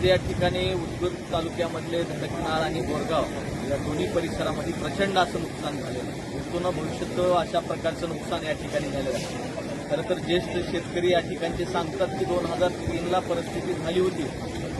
आज या ठिकाणी उदगीर तालुक्यामधले धडकनाळ आणि बोरगाव या दोन्ही परिसरामध्ये प्रचंड असं नुकसान झालेलं आहे. पुन्हा भविष्यात अशा प्रकारचं नुकसान या ठिकाणी झालेलं आहे. खरं तर ज्येष्ठ शेतकरी या ठिकाणचे सांगतात की दोन हजार तीनला परिस्थिती झाली होती.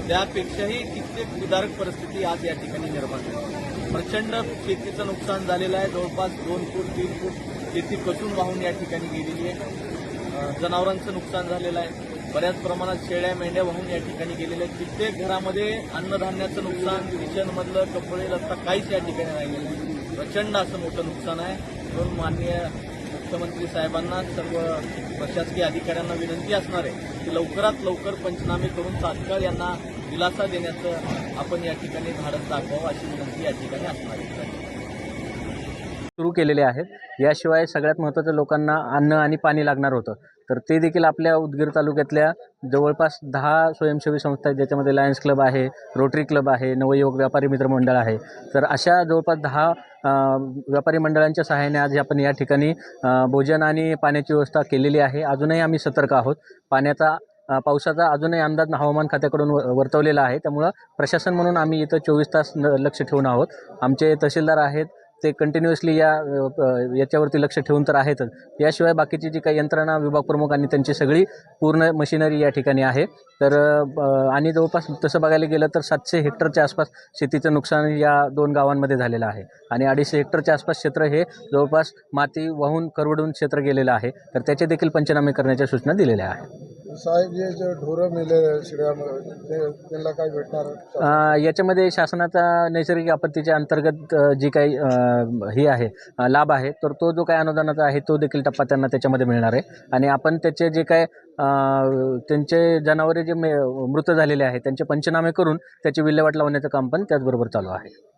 त्यापेक्षाही कित्येक विदारक परिस्थिती आज या ठिकाणी निर्माण झाली. प्रचंड शेतीचं नुकसान झालेलं आहे. जवळपास दोन फूट तीन फूट शेती कसून वाहून या ठिकाणी गेलेली आहे. जनावरांचं नुकसान झालेलं आहे. बऱ्याच प्रमाणात शेळ्या मेंढ्या वाहून या ठिकाणी गेलेल्या आहेत. कित्येक घरामध्ये अन्नधान्याचं नुकसान किचनमधलं कपडे लत्ता काहीच या ठिकाणी राहिलेलं प्रचंड असं मोठं नुकसान आहे. म्हणून माननीय मुख्यमंत्री साहेबांना सर्व प्रशासकीय अधिकाऱ्यांना विनंती असणार आहे की लवकरात लवकर पंचनामे करून तात्काळ यांना दिलासा देण्याचं आपण या ठिकाणी धाडस दाखवावं अशी विनंती या ठिकाणी असणार आहे. सुरू केलेले आहेत. याशिवाय सगळ्यात महत्त्वाचं लोकांना अन्न आणि पाणी लागणार होतं. तर ते देखील आपल्या उदगीर तालुक्यातल्या जवळपास दहा स्वयंसेवी संस्था आहेत. ज्याच्यामध्ये लायन्स क्लब आहे रोटरी क्लब आहे नवयुवक व्यापारी मित्र मंडळ आहे. तर अशा जवळपास दहा व्यापारी मंडळांच्या सहाय्याने आज आपण या ठिकाणी भोजन आणि पाण्याची व्यवस्था केलेली आहे. अजूनही आम्ही सतर्क आहोत. पाण्याचा पावसाचा अजूनही अंदाज हवामान खात्याकडून व- वर्तवलेला आहे. त्यामुळं प्रशासन म्हणून आम्ही इथं चोवीस तास न- लक्ष ठेवून आहोत. आमचे तहसीलदार आहेत ते कंटिन्युअसली या याच्यावरती लक्ष ठेवून तर आहेतच. याशिवाय बाकीची जी काही यंत्रणा विभाग प्रमुख आणि त्यांची सगळी पूर्ण मशिनरी या ठिकाणी आहे. तर आणि जवळपास तसं बघायला गेलं तर सातशे हेक्टरच्या आसपास शेतीचं नुकसान या दोन गावांमध्ये झालेलं आहे. आणि अडीचशे हेक्टरच्या आसपास क्षेत्र हे जवळपास माती वाहून करवडून क्षेत्र गेलेलं आहे. तर त्याचे देखील पंचनामे करण्याच्या सूचना दिलेल्या आहेत. साहेब हे जे ढोरं मेले शिड्यामध्ये ते त्यांना काय भेटणार? अ, याच्यामध्ये शासनाचा नैसर्गिक आपत्तीच्या अंतर्गत अ, जी काही अ, ही आहे अ, लाभ आहे तर तो जो काही अनुदानाचा आहे तो देखील टप्पा त्यांना त्याच्यामध्ये मिळणार आहे. आणि आपण त्याचे जे काय अ, त्यांचे जनावरे जे मे मृत झालेले आहेत त्यांचे पंचनामे करून त्याची विल्हेवाट लावण्याचं काम पण त्याचबरोबर चालू आहे.